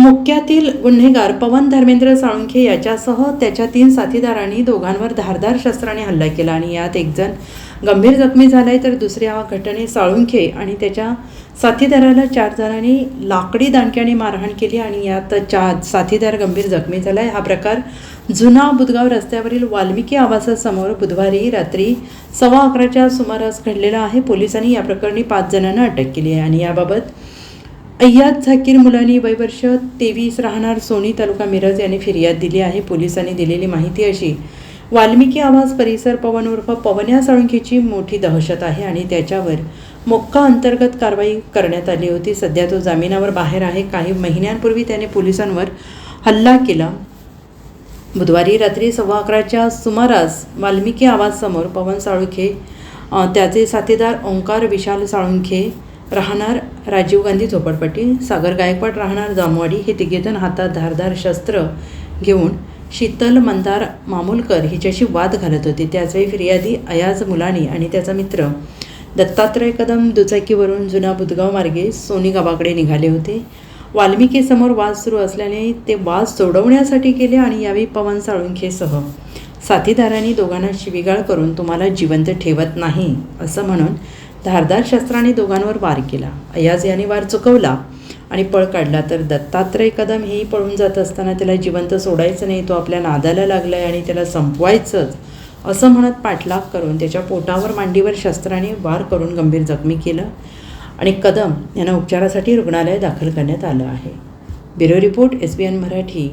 मुक्यातील गुन्हेगार पवन धर्मेंद्र साळुंखे याच्यासह त्याच्या तीन साथीदारांनी दोघांवर धारदार शस्त्राने हल्ला केला आणि यात एकजण गंभीर जखमी झालाय तर दुसऱ्या घटनेत साळुंखे आणि त्याच्या साथीदाराला चार जणांनी लाकडी दांडक्याने मारहाण केली आणि यात चार साथीदार गंभीर जखमी झालाय. हा प्रकार जुना बुधगाव रस्त्यावरील वाल्मिकी आवासासमोर बुधवारी रात्री सव्वा अकराच्या सुमारास घडलेला आहे. पोलिसांनी या प्रकरणी पाच जणांना अटक केली आहे आणि याबाबत अय्याद झाकीर मुलानी वयवर्ष तेवीस राहणार सोनी तालुका मिरज यांनी फिर्याद दिली आहे. पोलिसांनी दिलेली माहिती अशी. वाल्मिकी आवाज परिसर पवन उर्फ पवन्या साळुंखेची मोठी दहशत आहे आणि त्याच्यावर मोक्का अंतर्गत कारवाई करण्यात आली होती. सध्या तो जामिनावर बाहेर आहे. काही महिन्यांपूर्वी त्याने पोलिसांवर हल्ला केला. बुधवारी रात्री सव्वा अकराच्या सुमारास वाल्मिकी आवाजसमोर पवन साळुंखे त्याचे साथीदार ओंकार विशाल साळुंखे राहणार राजीव गांधी झोपडपट्टी सागर गायकवाड राहणार जामवाडी हे तिघेजण हातात धारदार शस्त्र घेऊन शीतल मंदार मामूलकर हिच्याशी वाद घालत होते. त्याचवेळी फिर्यादी अयाज मुलानी आणि त्याचा मित्र दत्तात्रय कदम दुचाकीवरून जुना बुधगाव मार्गे सोनी गावाकडे निघाले होते. वाल्मिकीसमोर वाद सुरू असल्याने ते वाद सोडवण्यासाठी गेले आणि यावेळी पवन साळुंखेसह साथीदारांनी दोघांना शिवीगाळ करून तुम्हाला जिवंत ठेवत नाही असं म्हणून धारदार शस्त्राने दोघांवर वार केला. अयाज याने वार चुकवला आणि पळ काढला. तर दत्तात्रय कदम हेही पळून जात असताना त्याला जिवंत सोडायचं नाही तो आपल्या नादाला आहे आणि त्याला संपवायचंच असं म्हणत पाठलाग करून त्याच्या पोटावर मांडीवर शस्त्राने वार करून गंभीर जखमी केलं आणि कदम यांना उपचारासाठी रुग्णालय दाखल करण्यात आलं आहे. Bureau report S B N Marathi.